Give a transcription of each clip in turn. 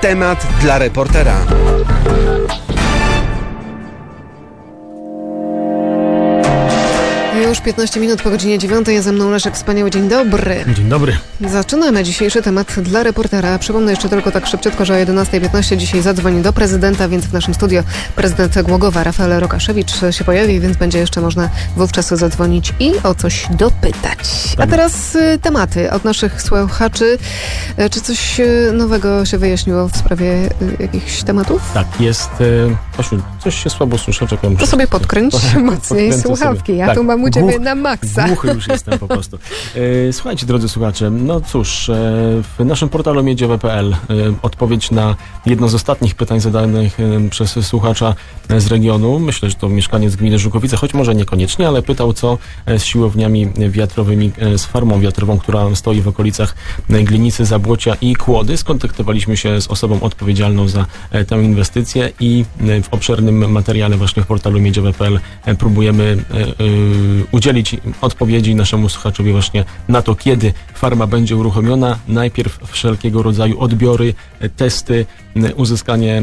temat dla reportera. Już 15 minut po godzinie 9 jest ze mną Leszek Wspaniały. Dzień dobry. Dzień dobry. Zaczynamy dzisiejszy temat dla reportera. Przypomnę jeszcze tylko tak szybciutko, że o 11.15 dzisiaj zadzwoni do prezydenta, więc w naszym studio prezydent Głogowa Rafael Rokaszewicz się pojawi, więc będzie jeszcze można wówczas zadzwonić i o coś dopytać. A teraz y, tematy od naszych słuchaczy. Y, Czy coś y, nowego się wyjaśniło w sprawie y, jakichś tematów? Tak, jest. E, Coś się słabo słyszę, czekam. To sobie podkręć mocniej słuchawki. sobie. Ja Tak, tu mam u ciebie głuch- na maksa. Głuchy już jestem po prostu. E, Słuchajcie, drodzy słuchacze, no cóż, e, w naszym portalu miedziowe.pl e, odpowiedź na jedno z ostatnich pytań zadanych przez słuchacza z regionu. Myślę, że to mieszkaniec gminy Żukowice, choć może niekoniecznie, ale pytał, co z siłowniami wiatrowymi, z farmą wiatrową, która stoi w okolicach Glinicy, Zabłocia i Kłody. Skontaktowaliśmy się z osobą odpowiedzialną za tę inwestycję i obszernym materiale właśnie w portalu miedziowe.pl e, próbujemy e, e, udzielić odpowiedzi naszemu słuchaczowi właśnie na to, kiedy farma będzie uruchomiona. Najpierw wszelkiego rodzaju odbiory, testy, e, uzyskanie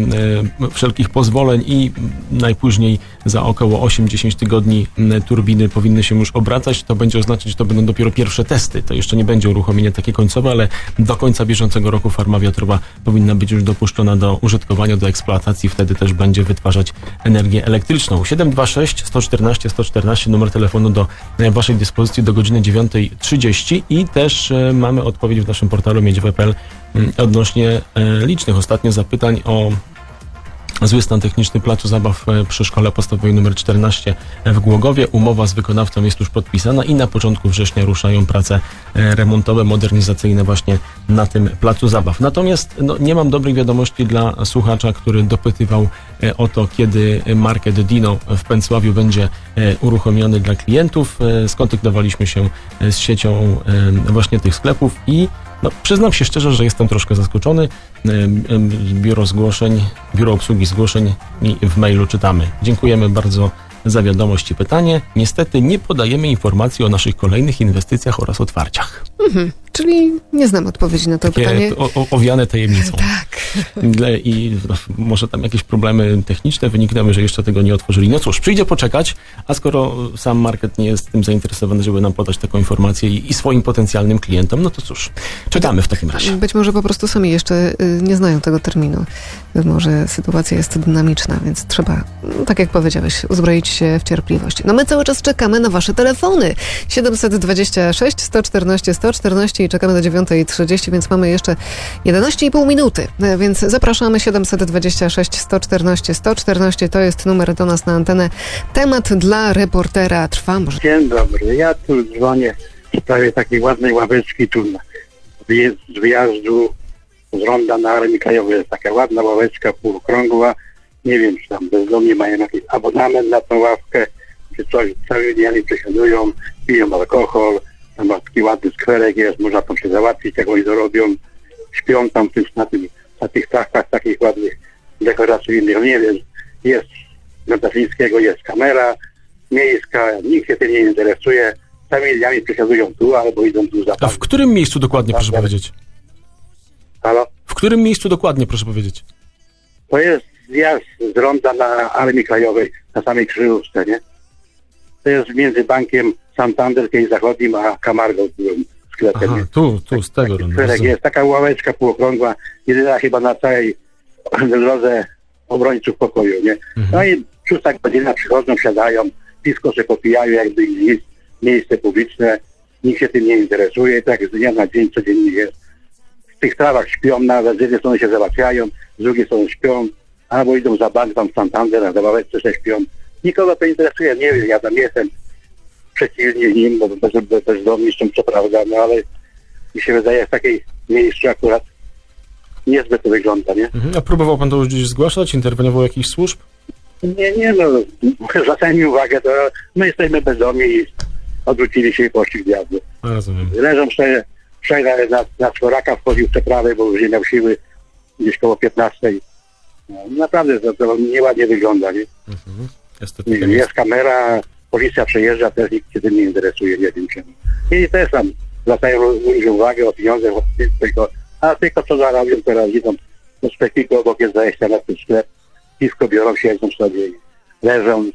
e, wszelkich pozwoleń i najpóźniej za około 8-10 tygodni turbiny powinny się już obracać. To będzie oznaczać, że to będą dopiero pierwsze testy. To jeszcze nie będzie uruchomienie takie końcowe, ale do końca bieżącego roku farma wiatrowa powinna być już dopuszczona do użytkowania, do eksploatacji. Wtedy też będzie wytwarzać energię elektryczną. 726 114 114 numer telefonu do e, Waszej dyspozycji do godziny 9.30 i też e, mamy odpowiedź w naszym portalu miedziowe.pl m, odnośnie e, licznych ostatnio zapytań o Zły stan techniczny placu zabaw e, przy szkole podstawowej nr 14 w Głogowie. Umowa z wykonawcą jest już podpisana i na początku września ruszają prace e, remontowe, modernizacyjne właśnie na tym placu zabaw. Natomiast no, nie mam dobrych wiadomości dla słuchacza, który dopytywał e, o to, kiedy market Dino w Pęcławiu będzie uruchomiony dla klientów. Skontaktowaliśmy się z siecią właśnie tych sklepów i no, przyznam się szczerze, że jestem troszkę zaskoczony. Biuro zgłoszeń, biuro obsługi zgłoszeń w mailu czytamy. Dziękujemy bardzo za wiadomość i pytanie. Niestety nie podajemy informacji o naszych kolejnych inwestycjach oraz otwarciach. Czyli nie znam odpowiedzi na to Takie pytanie. o, o, owiane tajemnicą. Tak. I no, może tam jakieś problemy techniczne wyniknęły, że jeszcze tego nie otworzyli. No cóż, przyjdzie poczekać, a skoro sam market nie jest tym zainteresowany, żeby nam podać taką informację i, i swoim potencjalnym klientom, no to cóż, czekamy w takim razie. Być może po prostu sami jeszcze y, nie znają tego terminu. Może sytuacja jest dynamiczna, więc trzeba, no, tak jak powiedziałeś, uzbroić się w cierpliwość. No my cały czas czekamy na wasze telefony. 726 114 114 i czekamy do 9.30, więc mamy jeszcze 11,5 minuty. E, Więc zapraszamy 726 114 114. To jest numer do nas na antenę. Temat dla reportera trwa. Może Dzień dobry, ja tu dzwonię w sprawie takiej ładnej ławeczki tu z wyjazdu z ronda na Armii Krajowej. Jest taka ładna ławeczka półokrągła. Nie wiem, czy tam bezdomni mają jakiś abonament na tą ławkę, czy coś. Cały dniami przesiadują, piją alkohol. Tam taki ładny skwerek jest, można tam się załatwić, jak oni dorobią. Śpią tam tych, na, tym, na tych tachach takich ładnych, dekoracyjnych. Nie wiem, jest na Daslińskiego jest kamera miejska, nikt się tym nie interesuje. Całymi dniami przesiadują tu albo idą tu za A w którym miejscu dokładnie, proszę Tak, powiedzieć? Którym miejscu dokładnie, proszę powiedzieć? To jest zjazd z ronda na Armii Krajowej, na samej krzyżówce, nie? To jest między bankiem Santander, tej zachodnim, a Camargo byłem sklepem. Aha, tu, tu, z tego ronda. Jest taka ławeczka półokrągła, jedyna chyba na całej drodze obrońców pokoju, nie? No i szósta godzina przychodzą, siadają, pisko się popijają, jakby nic, miejsce publiczne, nikt się tym nie interesuje, tak z dnia na dzień codziennie jest. W tych trawach śpią nawet, z jednej strony się załatwiają, z drugiej strony śpią, albo idą za bank tam Santander, na zabaweczce się śpią. Nikogo to interesuje, nie wiem, ja tam jestem przeciwnie nim, bo bez, bez, bezdomni są co prawda, no ale mi się wydaje w takiej miejscu akurat niezbyt to wygląda, nie? Mhm. A próbował pan to już gdzieś zgłaszać? Interweniował jakichś służb? Nie, nie, no, zwracałem mi uwagę, to my jesteśmy bezdomni i odwrócili się i poszli w. A, rozumiem. Leżą sobie, wczoraj na, na czworaka wchodził w przeprawę, bo już nie miał siły, gdzieś koło 15. No, naprawdę to, to nieładnie wygląda, nie? Mhm. Nie jest. Jest kamera, policja przejeżdża, też nikt się tym nie interesuje, nie wiem czemu. I też tam zwracają ludzie uwagę o pieniądze, o tylko, a tylko co zarabią teraz, idą do sklepiku, obok jest zajścia na ten sklep, piwko biorą, siedzą sobie, leżą,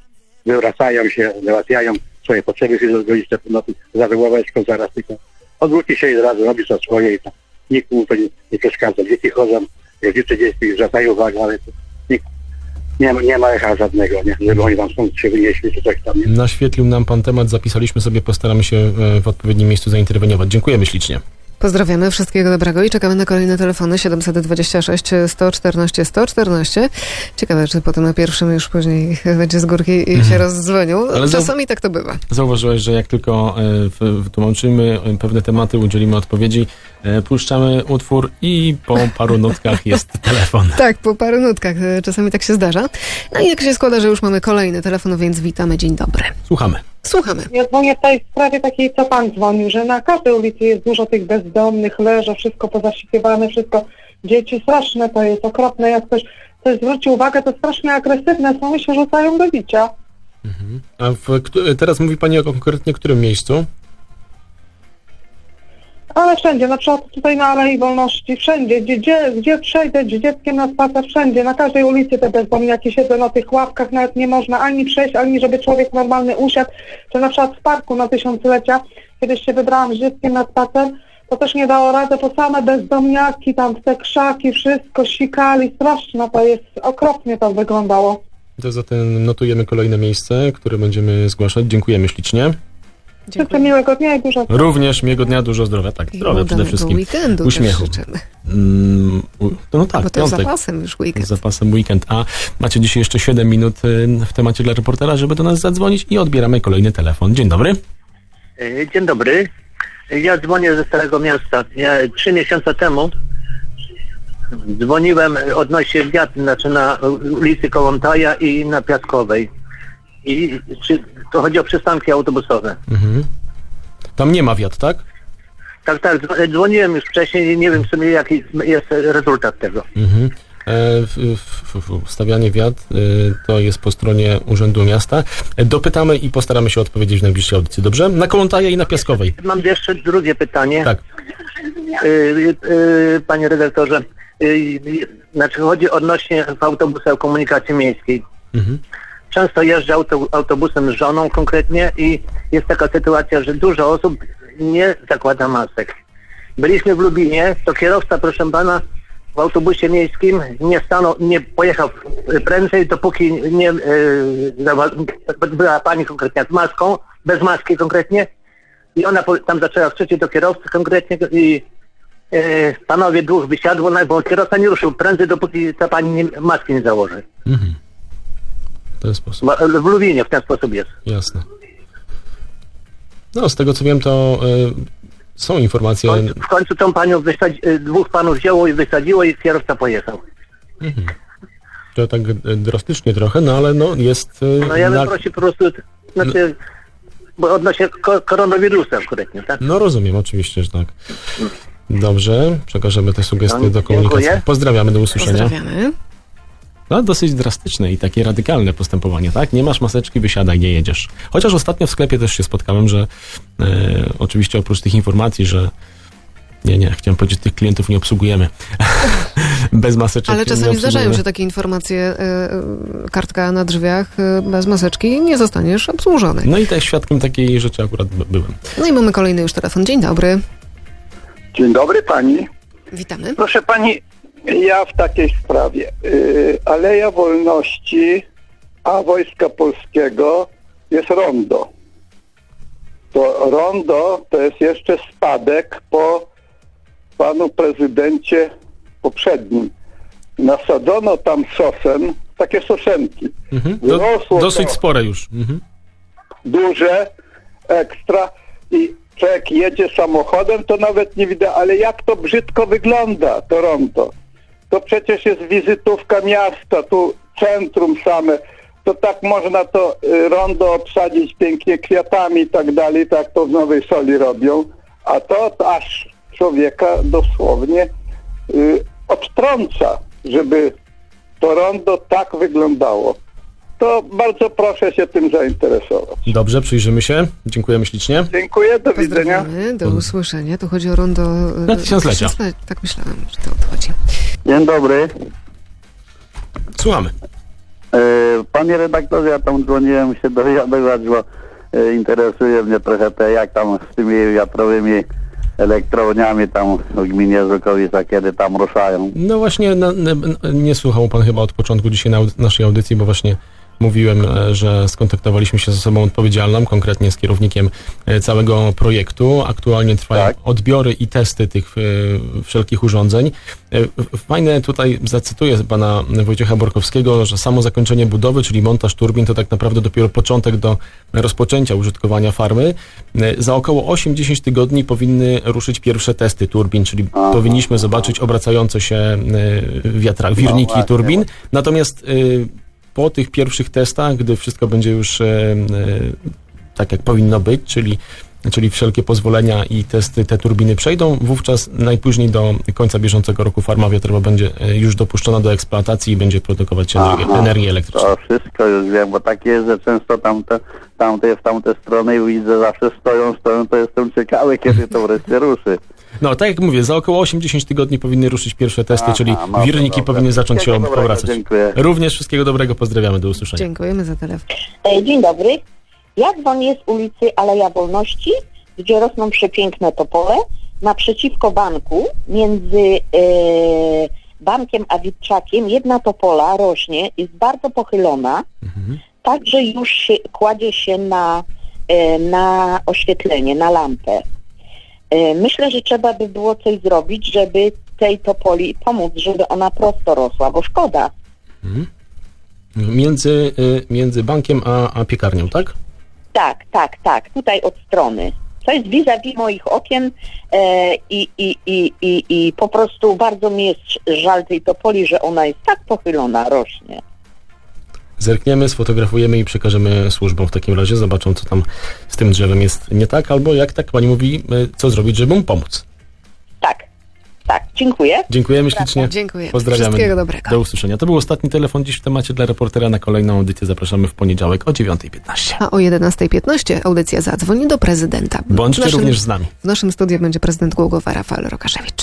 wywracają się, załatwiają swoje potrzeby fizjologiczne, no, za wyławeczką zaraz tylko odwróci się i razu robi co swoje i tam nikt mu to nie, nie przeszkadza. Dzieci chodzą, rodzice dzieci zwracają uwagę, ale to nikt nie, nie ma echa żadnego, nie? żeby oni tam stąd się wynieśli czy coś tam. Nie? Naświetlił nam pan temat, zapisaliśmy sobie, postaramy się e, w odpowiednim miejscu zainterweniować. Dziękujemy ślicznie. Pozdrawiamy, wszystkiego dobrego i czekamy na kolejne telefony 726 114 114. Ciekawe, czy po tym pierwszym już później będzie z górki i się rozdzwonił. Mhm. Ale Czasami tak to bywa. Zauważyłeś, że jak tylko e, wytłumaczymy e, pewne tematy, udzielimy odpowiedzi, e, puszczamy utwór i po paru nutkach jest telefon. Tak, po paru nutkach. Czasami tak się zdarza. No i jak się składa, że już mamy kolejny telefon, więc witamy. Dzień dobry. Słuchamy. Słuchamy. Ja dzwonię w tej sprawie takiej, co pan dzwonił, że na każdej ulicy jest dużo tych bezdomnych, leży, wszystko pozasypywane, wszystko. Dzieci straszne to jest, okropne. Jak ktoś coś zwróci uwagę, to strasznie agresywne są i się rzucają do bicia. A w, teraz mówi pani o konkretnie którym miejscu? Ale wszędzie, na przykład tutaj na Alei Wolności, wszędzie, gdzie, gdzie, gdzie przejdę z dzieckiem na spacer, wszędzie, na każdej ulicy te bezdomniaki siedzą na tych ławkach, nawet nie można ani przejść, ani żeby człowiek normalny usiadł, czy na przykład w parku na tysiąclecia, kiedyś się wybrałam z dzieckiem na spacer, to też nie dało rady, bo same bezdomniaki tam w te krzaki, wszystko sikali, straszne to jest, okropnie to wyglądało. To zatem notujemy kolejne miejsce, które będziemy zgłaszać. Dziękujemy ślicznie. Życzę miłego dnia i dużo Również miłego dnia, dużo zdrowia. Tak, zdrowia przede wszystkim. weekendu Uśmiechu. też życzymy. Mm, no tak, Bo to piątek. zapasem już weekend. Z zapasem weekend. A macie dzisiaj jeszcze 7 minut y, w temacie dla reportera, żeby do nas zadzwonić i odbieramy kolejny telefon. Dzień dobry. E, Dzień dobry. Ja dzwonię ze Starego Miasta. Ja trzy miesiące temu dzwoniłem odnośnie wiatr, znaczy na ulicy Kołątaja i na Piaskowej. I czy, to chodzi o przystanki autobusowe. Mhm. Tam nie ma wiatr, tak? Tak, tak, dzwo- dzwoniłem już wcześniej i nie wiem w sumie jaki jest rezultat tego. Mhm. E, stawianie wiatr y, to jest po stronie Urzędu Miasta. E, Dopytamy i postaramy się odpowiedzieć w najbliższej audycji, dobrze? Na Kołątaje i na Piaskowej. Mam jeszcze drugie pytanie. Tak. Panie redaktorze, znaczy chodzi odnośnie w autobusach komunikacji miejskiej. Mhm. Często jeżdżę auto, autobusem z żoną konkretnie i jest taka sytuacja, że dużo osób nie zakłada masek. Byliśmy w Lubinie, to kierowca, proszę pana, w autobusie miejskim nie stanął, nie pojechał prędzej, dopóki nie zawa- była pani konkretnie z maską, bez maski konkretnie i ona tam zaczęła krzyczeć do kierowcy konkretnie i e, panowie dwóch wysiadło, no, bo kierowca nie ruszył prędzej, dopóki ta pani nie, maski nie założy. Mhm. W ten sposób. W, Lubinie w ten sposób jest. Jasne. No, z tego co wiem, to y, są W informacje. końcu, w końcu tą panią wysadzi, y, dwóch panów wzięło i wysadziło i kierowca pojechał. To tak drastycznie trochę, no ale no jest. y, No ja bym na- prosił po prostu, znaczy, bo odnośnie ko- koronawirusa konkretnie, tak? No rozumiem, oczywiście, że tak. Dobrze, przekażemy te sugestie No, do komunikacji. dziękuję. Pozdrawiamy, do usłyszenia. Pozdrawiamy. No, dosyć drastyczne i takie radykalne postępowanie, tak? Nie masz maseczki, wysiadaj, nie jedziesz. Chociaż ostatnio w sklepie też się spotkałem, że e, oczywiście oprócz tych informacji, że nie, nie, chciałem powiedzieć, tych klientów nie obsługujemy. bez maseczek Ale nie czasami zdarzają się takie informacje, y, kartka na drzwiach, y, bez maseczki, nie zostaniesz obsłużony. No i też świadkiem takiej rzeczy akurat by- byłem. No i mamy kolejny już telefon. Dzień dobry. Dzień dobry pani. Witamy. Proszę pani, ja w takiej sprawie. Yy, Aleja Wolności, a Wojska Polskiego jest rondo. To rondo to jest jeszcze spadek po panu prezydencie poprzednim. Nasadzono tam sosen, takie sosenki. Mhm. Wyrosło dosyć spore już. Mhm. duże, ekstra i człowiek jedzie samochodem, to nawet nie widać, ale jak to brzydko wygląda, to rondo. To przecież jest wizytówka miasta, tu centrum same. To tak można to y, rondo obsadzić pięknie kwiatami i tak dalej, tak to w Nowej Soli robią. A to aż człowieka dosłownie y, odtrąca, żeby to rondo tak wyglądało. To bardzo proszę się tym zainteresować. Dobrze, przyjrzymy się. Dziękujemy ślicznie. Dziękuję, do widzenia. Do usłyszenia. Tu chodzi o rondo... y, Na tysiąclecia. tysiącle- Tak myślałam, że to odchodzi. Dzień dobry. Słuchamy. E, Panie redaktorze, ja tam dzwoniłem się dowiadywać, bo e, interesuje mnie trochę te, jak tam z tymi wiatrowymi elektrowniami tam w gminie Żukowica, kiedy tam ruszają. No właśnie, na, na, nie słuchał pan chyba od początku dzisiaj na naszej audycji, bo właśnie mówiłem, e, że skontaktowaliśmy się z osobą odpowiedzialną, konkretnie z kierownikiem e, całego projektu. Aktualnie trwają Tak. odbiory i testy tych e, wszelkich urządzeń. Fajne tutaj zacytuję pana Wojciecha Borkowskiego, że samo zakończenie budowy, czyli montaż turbin, to tak naprawdę dopiero początek do rozpoczęcia użytkowania farmy. Za około 8-10 tygodni powinny ruszyć pierwsze testy turbin, czyli Aha. powinniśmy zobaczyć obracające się e, wiatra, wirniki właśnie, turbin. Natomiast po tych pierwszych testach, gdy wszystko będzie już e, e, tak jak powinno być, czyli, czyli wszelkie pozwolenia i testy te turbiny przejdą, wówczas najpóźniej do końca bieżącego roku farma wiatrowa będzie e, już dopuszczona do eksploatacji i będzie produkować energię, Aha. energię elektryczną. To wszystko już wiem, bo tak jest, że często tamte, tamte w tamte strony i widzę, zawsze stoją, stoją, to jestem ciekawy, kiedy to wreszcie ruszy. No, tak jak mówię, za około 8-10 tygodni powinny ruszyć pierwsze testy, Aha, czyli no wirniki dobra. powinny zacząć się dobrego, powracać. Dziękuję. Również wszystkiego dobrego, pozdrawiamy, do usłyszenia. Dziękujemy za telefon. E, Dzień dobry. Ja dzwonię z ulicy Aleja Wolności, gdzie rosną przepiękne topole, naprzeciwko banku, między e, bankiem a Witczakiem, jedna topola rośnie, jest bardzo pochylona, tak, że już się, kładzie się na, e, na oświetlenie, na lampę. E, Myślę, że trzeba by było coś zrobić, żeby tej topoli pomóc, żeby ona prosto rosła, bo szkoda. Między, y, między bankiem a, a piekarnią, tak? Tak, tak, tak, tutaj od strony. To jest vis-a-vis moich okien e, i, i, i, i, i po prostu bardzo mi jest żal tej topoli, że ona jest tak pochylona, rośnie. Zerkniemy, sfotografujemy i przekażemy służbom w takim razie, zobaczą co tam z tym drzewem jest nie tak, albo jak tak pani mówi, y, co zrobić, żeby mu pomóc. Tak, tak, dziękuję. Dziękujemy ślicznie. Dziękuję. Pozdrawiamy. Wszystkiego dobrego. Do usłyszenia. To był ostatni telefon dziś w temacie dla reportera. Na kolejną audycję zapraszamy w poniedziałek o 9.15. A o 11.15 audycja zadzwoni do prezydenta. Bądźcie naszym- również z nami. W naszym studiu będzie prezydent Głogowa Rafał Rokaszewicz.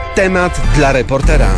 temat dla reportera.